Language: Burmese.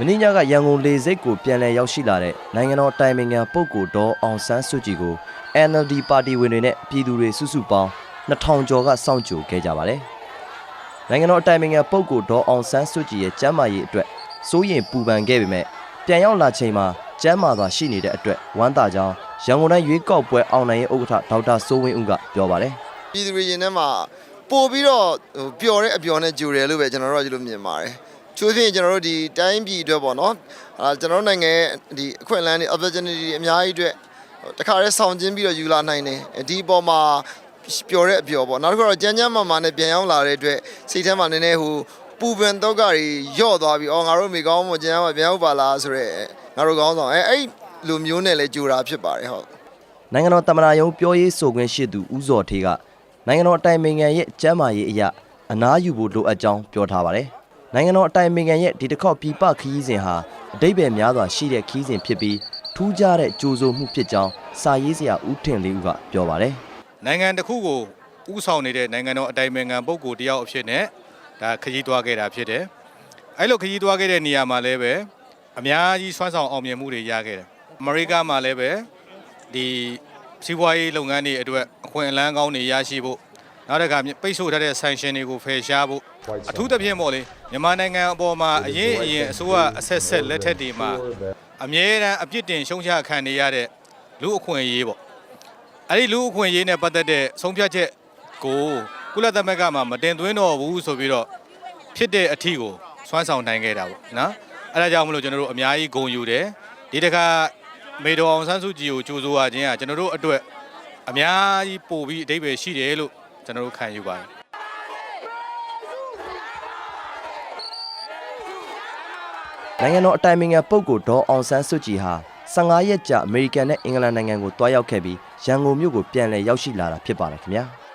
မင်းညကရန်ကုန်လေစိတ်ကိုပြန်လည်ရောက်ရှိလာတဲ့နိုင်ငံတော်တိုင်ပင်ခံပုဂ္ဂိုလ်ဒေါ်အောင်ဆန်းစုကြည်ကို NLD ပါတီဝင်တွေနဲ့ပြည်သူတွေစုစုပေါင်း2000ကျော်ကစောင့်ကြိုခဲ့ကြပါတယ်။နိုင်ငံတော်တိုင်ပင်ခံပုဂ္ဂိုလ်ဒေါ်အောင်ဆန်းစုကြည်ရဲ့ကျမ်းမာရေးအတွက်စိုးရင်ပူပန်ခဲ့ပေမဲ့ပြန်ရောက်လာချိန်မှာကျမ်းမာစွာရှိနေတဲ့အတွက်ဝမ်းသာကြောင်းရန်ကုန်တိုင်းရွေးကောက်ပွဲအောင်နိုင်ရေးဥက္ကဋ္ဌဒေါက်တာစိုးဝင်းဦးကပြောပါတယ်။ပြည်သူတွေရင်ထဲမှာပို့ပြီးတော့ဟိုပျော်တဲ့အပျော်နဲ့ကြိုတယ်လို့ပဲကျွန်တော်တို့ကဒီလိုမြင်ပါတယ် ချိုးဖြင့်ကျွန်တော်တို့ဒီတိုင်းပြည်အတွက်ပေါ့နော်အာကျွန်တော်တို့နိုင်ငံရဲ့ဒီအခွင့်အလမ်းတွေ opportunity တွေအများကြီးအတွက်ဟိုတခါတည်းဆောင်ကျင်းပြီးတော့ယူလာနိုင်တယ်ဒီအပေါ်မှာပျော်တဲ့အပျော်ပေါ့နောက်တစ်ခုတော့ကြမ်းကြမ်းမာမာနဲ့ပြန်ရောက်လာတဲ့အတွက်စိတ်ထဲမှာနည်းနည်းဟိုပူပန်တော့ကတွေယော့သွားပြီးအော်ငါတို့မိကောင်းမကြမ်းမှာပြန်ရောက်ပါလားဆိုတော့ငါတို့ကောင်းဆောင်အဲအဲ့လိုမျိုးနဲ့လဲကြိုတာဖြစ်ပါတယ်ဟုတ်နိုင်ငံတော်တမန်တော်ရုံးပြောရေးဆိုခွင့်ရှိသူဦးဇော်ထေးကနိုင်ငံတော်အတိုင်ပင်ခံရဲ့ကျမ်းမာရေးအရာအနားယူဖို့လိုအပ်ကြောင်းပြောထားပါတယ်။ နိုင်ငံတော်အတိုင်ပင်ခံရဲ့ဒီတစ်ခေါက်ပြည်ပခရီးစဉ်ဟာအတိတ်ပဲများစွာရှိတဲ့ခရီးစဉ်ဖြစ်ပြီးထူးခြားတဲ့ကြိုးဆိုမှုဖြစ်ကြောင်းစာရေးဆရာဦးထင်လေးဦးကပြောပါတယ်နိုင်ငံတစ်ခုကိုဥဆောင်နေတဲ့နိုင်ငံတော်အတိုင်ပင်ခံပုဂ္ဂိုလ်တယောက်အဖြစ်နဲ့ဒါခရီးသွားခဲ့တာဖြစ်တယ်။အဲ့လိုခရီးသွားခဲ့တဲ့နေရာမှာလည်းပဲအများကြီးဆွမ်းဆောင်အောင်မြင်မှုတွေရခဲ့တယ်။အမေရိကမှာလည်းပဲဒီစီးပွားရေးလုပ်ငန်းတွေအတွက်အခွင့်အလမ်းကောင်းတွေရရှိဖို့ နောက်တစ်ခါပိတ်ဆို့ထားတဲ့ sanction တွေကိုဖယ်ရှားဖို့အထူးသဖြင့်ပေါ့လေမြန်မာနိုင်ငံအပေါ်မှာအရင်အရင်အစိုးရအဆက်ဆက်လက်ထက်တွေမှာအမြဲတမ်းအပြစ်တင်ရှုံချခံနေရတဲ့လူအခွင့်အရေးပေါ့အဲ့ဒီလူအခွင့်အရေးနဲ့ပတ်သက်တဲ့ဆုံးဖြတ်ချက်ကိုကုလသမဂ္ဂမှာမတင်သွင်းတော့ဘူးဆိုပြီးတော့ဖြစ်တဲ့အထီကိုစွမ်းဆောင်နိုင်ခဲ့တာပေါ့နော်အဲ့ဒါကြောင့်မလို့ကျွန်တော်တို့အများကြီးဂုဏ်ယူတယ်ဒီတခါမေတော်အောင်ဆန်းစုကြည်ကိုကြိုးဆိုရခြင်းကကျွန်တော်တို့အတွက်အများကြီးပို့ပြီးအဓိပ္ပာယ်ရှိတယ်လို့ ကျွန်တော်တို့ခံယူပါတယ်။နိုင်ငံတော်အတိုင်ပင်ခံပုဂ္ဂိုလ်ဒေါ်အောင်ဆန်းစုကြည်ဟာ15ရက်ကြာအမေရိကန်နဲ့အင်္ဂလန်နိုင်ငံကိုတွားရောက်ခဲ့ပြီးရန်ကုန်မြို့ကိုပြန်လည်ရောက်ရှိလာတာဖြစ်ပါတယ်ခင်ဗျာ။